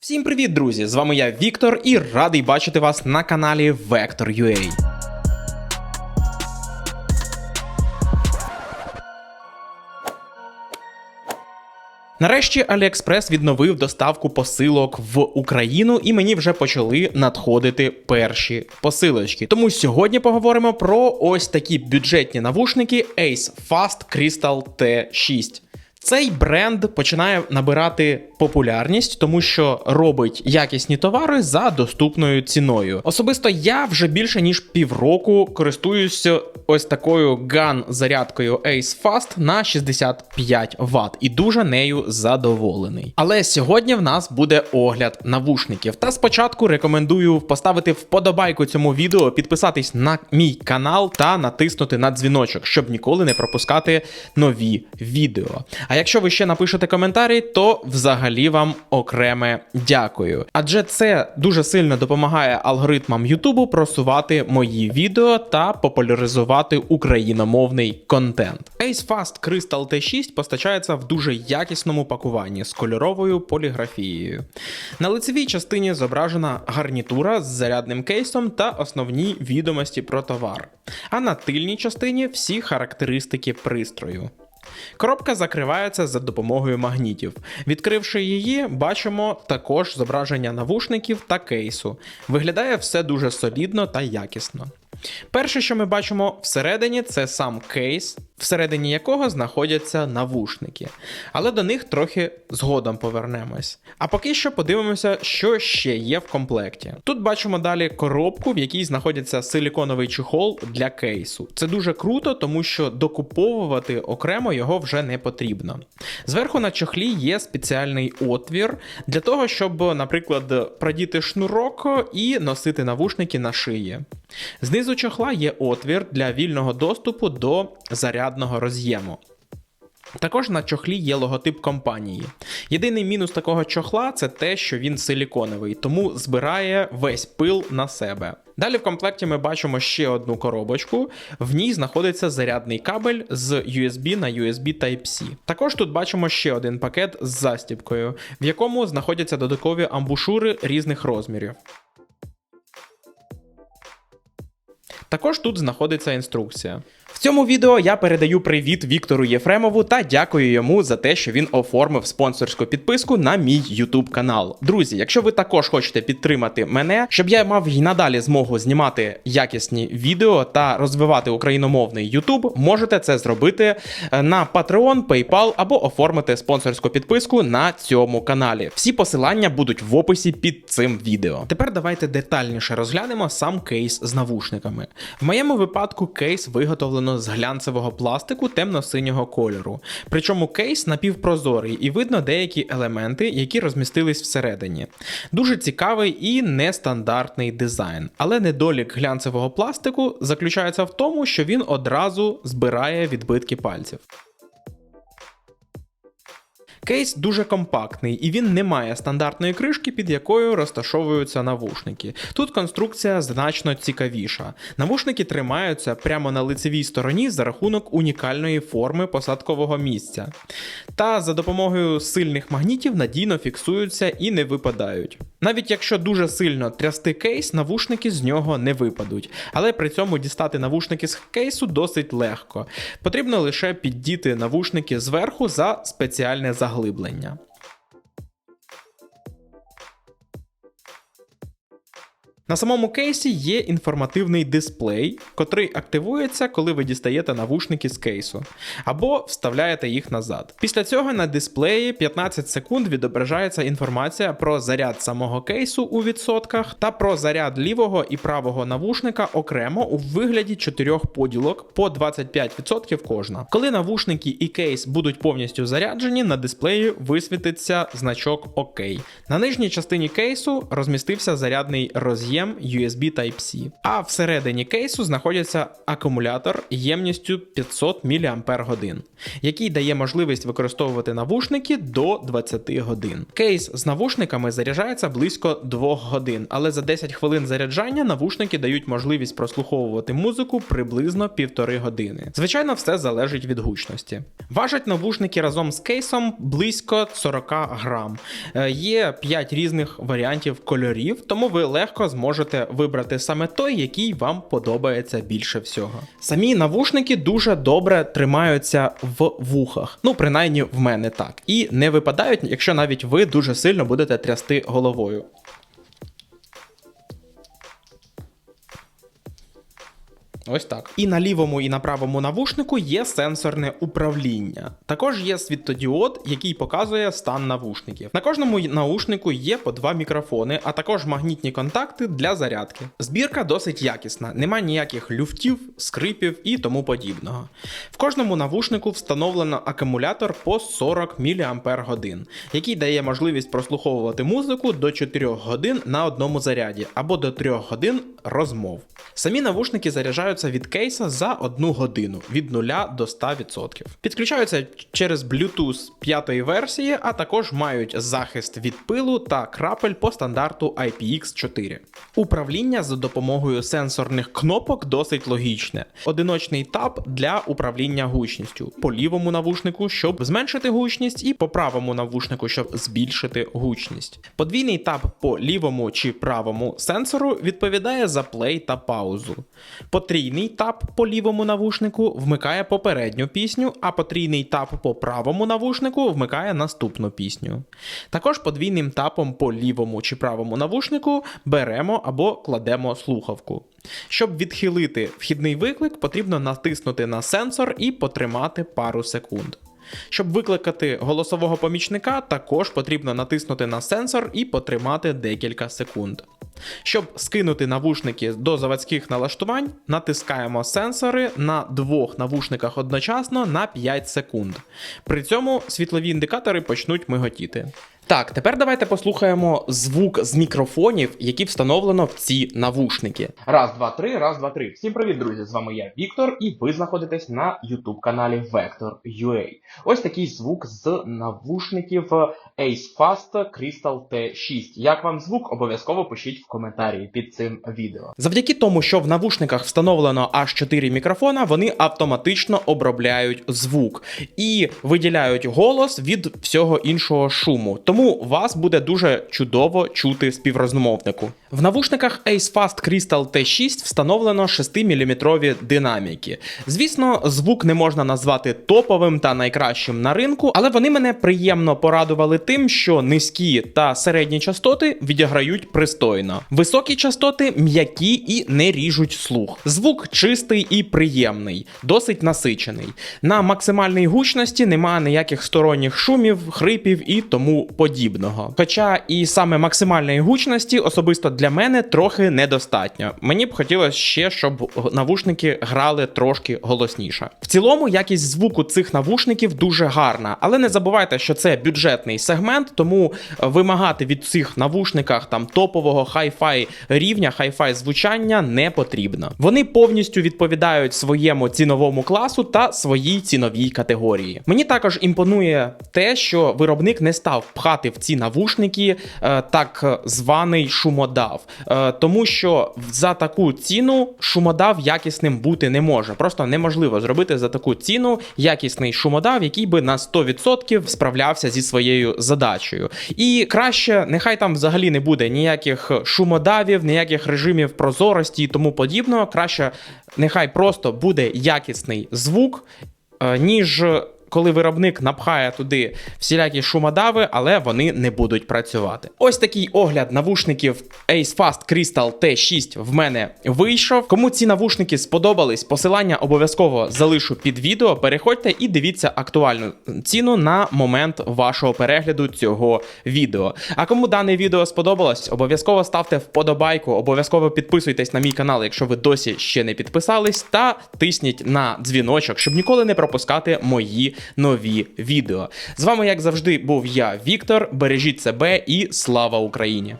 Всім привіт, друзі! З вами я Віктор і радий бачити вас на каналі Vector.ua. Нарешті AliExpress відновив доставку посилок в Україну, і мені вже почали надходити перші посилочки. Тому сьогодні поговоримо про ось такі бюджетні навушники Ace Fast Crystal T6. Цей бренд починає набирати популярність, тому що робить якісні товари за доступною ціною. Особисто я вже більше ніж півроку користуюся ось такою ган зарядкою Ace Fast на 65 Вт і дуже нею задоволений. Але сьогодні в нас буде огляд навушників. Та спочатку рекомендую поставити вподобайку цьому відео, підписатись на мій канал та натиснути на дзвіночок, щоб ніколи не пропускати нові відео. А якщо ви ще напишете коментарі, то взагалі вам окреме дякую. Адже це дуже сильно допомагає алгоритмам Ютубу просувати мої відео та популяризувати україномовний контент. Ace Fast Crystal T6 постачається в дуже якісному пакуванні з кольоровою поліграфією. На лицевій частині зображена гарнітура з зарядним кейсом та основні відомості про товар. А на тильній частині всі характеристики пристрою. Коробка закривається за допомогою магнітів. Відкривши її, бачимо також зображення навушників та кейсу. Виглядає все дуже солідно та якісно. Перше, що ми бачимо всередині, це сам кейс, всередині якого знаходяться навушники. Але до них трохи згодом повернемось. А поки що подивимося, що ще є в комплекті. Тут бачимо далі коробку, в якій знаходиться силіконовий чехол для кейсу. Це дуже круто, тому що докуповувати окремо його вже не потрібно. Зверху на чохлі є спеціальний отвір для того, щоб, наприклад, продіти шнурок і носити навушники на шиї. Знизу чохла є отвір для вільного доступу до зарядного роз'єму. Також на чохлі є логотип компанії. Єдиний мінус такого чохла це те, що він силіконовий, тому збирає весь пил на себе. Далі в комплекті ми бачимо ще одну коробочку. В ній знаходиться зарядний кабель з USB на USB Type-C. Також тут бачимо ще один пакет з застібкою, в якому знаходяться додаткові амбушури різних розмірів. Також тут знаходиться інструкція. В цьому відео я передаю привіт Віктору Єфремову та дякую йому за те, що він оформив спонсорську підписку на мій YouTube канал. Друзі, якщо ви також хочете підтримати мене, щоб я мав й надалі змогу знімати якісні відео та розвивати україномовний YouTube, можете це зробити е, на Patreon, PayPal або оформити спонсорську підписку на цьому каналі. Всі посилання будуть в описі під цим відео. Тепер давайте детальніше розглянемо сам кейс з навушниками. В моєму випадку кейс виготовлено з глянцевого пластику темно-синього кольору. Причому кейс напівпрозорий і видно деякі елементи, які розмістились всередині. Дуже цікавий і нестандартний дизайн. Але недолік глянцевого пластику заключається в тому, що він одразу збирає відбитки пальців. Кейс дуже компактний і він не має стандартної кришки, під якою розташовуються навушники. Тут конструкція значно цікавіша. Навушники тримаються прямо на лицевій стороні за рахунок унікальної форми посадкового місця. Та за допомогою сильних магнітів надійно фіксуються і не випадають. Навіть якщо дуже сильно трясти кейс, навушники з нього не випадуть, але при цьому дістати навушники з кейсу досить легко. Потрібно лише піддіти навушники зверху за спеціальне заглиблення. На самому кейсі є інформативний дисплей, котрий активується, коли ви дістаєте навушники з кейсу, або вставляєте їх назад. Після цього на дисплеї 15 секунд відображається інформація про заряд самого кейсу у відсотках та про заряд лівого і правого навушника окремо у вигляді чотирьох поділок по 25% кожна. Коли навушники і кейс будуть повністю заряджені, на дисплеї висвітиться значок ОК. На нижній частині кейсу розмістився зарядний роз'єм роз'єм USB Type-C. А всередині кейсу знаходиться акумулятор ємністю 500 мАч, який дає можливість використовувати навушники до 20 годин. Кейс з навушниками заряджається близько 2 годин, але за 10 хвилин заряджання навушники дають можливість прослуховувати музику приблизно півтори години. Звичайно, все залежить від гучності. Важать навушники разом з кейсом близько 40 грам. Е, Є 5 різних варіантів кольорів, тому ви легко зможете вибрати саме той, який вам подобається більше всього. Самі навушники дуже добре тримаються в вухах. Ну, принаймні в мене так. І не випадають, якщо навіть ви дуже сильно будете трясти головою. Ось так. І на лівому і на правому навушнику є сенсорне управління. Також є світлодіод, який показує стан навушників. На кожному наушнику є по два мікрофони, а також магнітні контакти для зарядки. Збірка досить якісна, нема ніяких люфтів, скрипів і тому подібного. В кожному навушнику встановлено акумулятор по 40 мАч, який дає можливість прослуховувати музику до 4 годин на одному заряді або до 3 годин розмов. Самі навушники заряджаються від кейса за 1 годину від 0 до 100%. Підключаються через Bluetooth 5 версії, а також мають захист від пилу та крапель по стандарту IPX4. Управління за допомогою сенсорних кнопок досить логічне. Одиночний тап для управління гучністю, по лівому навушнику, щоб зменшити гучність, і по правому навушнику, щоб збільшити гучність. Подвійний тап по лівому чи правому сенсору відповідає за плей та паузу. Потрійний тап по лівому навушнику вмикає попередню пісню, а потрійний тап по правому навушнику вмикає наступну пісню. Також подвійним тапом по лівому чи правому навушнику беремо або кладемо слухавку. Щоб відхилити вхідний виклик, потрібно натиснути на сенсор і потримати пару секунд. Щоб викликати голосового помічника, також потрібно натиснути на сенсор і потримати декілька секунд. Щоб скинути навушники до заводських налаштувань, натискаємо сенсори на двох навушниках одночасно на 5 секунд. При цьому світлові індикатори почнуть миготіти. Так, тепер давайте послухаємо звук з мікрофонів, які встановлено в ці навушники. Раз, два, три, раз, два, три. Всім привіт, друзі! З вами я Віктор, і ви знаходитесь на youtube каналі Vector.ua. Ось такий звук з навушників Ace Fast Crystal T6. Як вам звук? Обов'язково пишіть в коментарі під цим відео. Завдяки тому, що в навушниках встановлено аж 4 мікрофона, вони автоматично обробляють звук і виділяють голос від всього іншого шуму. Тому вас буде дуже чудово чути співрозмовнику. В навушниках Ace Fast Crystal T6 встановлено 6-мм динаміки. Звісно, звук не можна назвати топовим та найкращим на ринку, але вони мене приємно порадували тим, що низькі та середні частоти відіграють пристойно. Високі частоти м'які і не ріжуть слух. Звук чистий і приємний, досить насичений. На максимальній гучності немає ніяких сторонніх шумів, хрипів і тому подібного. Хоча і саме максимальної гучності особисто для мене трохи недостатньо. Мені б хотілося ще, щоб навушники грали трошки голосніше. В цілому, якість звуку цих навушників дуже гарна, але не забувайте, що це бюджетний сегмент, тому вимагати від цих навушниках там топового хай-фай рівня, хай-фай звучання не потрібно. Вони повністю відповідають своєму ціновому класу та своїй ціновій категорії. Мені також імпонує те, що виробник не став пхати в ці навушники е, так званий шумодав, е, тому що за таку ціну шумодав якісним бути не може. Просто неможливо зробити за таку ціну якісний шумодав, який би на 100% справлявся зі своєю задачею. І краще, нехай там взагалі не буде ніяких шумодавів, ніяких режимів прозорості і тому подібного. Краще, нехай просто буде якісний звук, е, ніж коли виробник напхає туди всілякі шумодави, але вони не будуть працювати. Ось такий огляд навушників Ace Fast Crystal T6 в мене вийшов. Кому ці навушники сподобались, посилання обов'язково залишу під відео. Переходьте і дивіться актуальну ціну на момент вашого перегляду цього відео. А кому дане відео сподобалось, обов'язково ставте вподобайку, обов'язково підписуйтесь на мій канал, якщо ви досі ще не підписались, та тисніть на дзвіночок, щоб ніколи не пропускати мої нові відео. З вами, як завжди, був я, Віктор. Бережіть себе і слава Україні!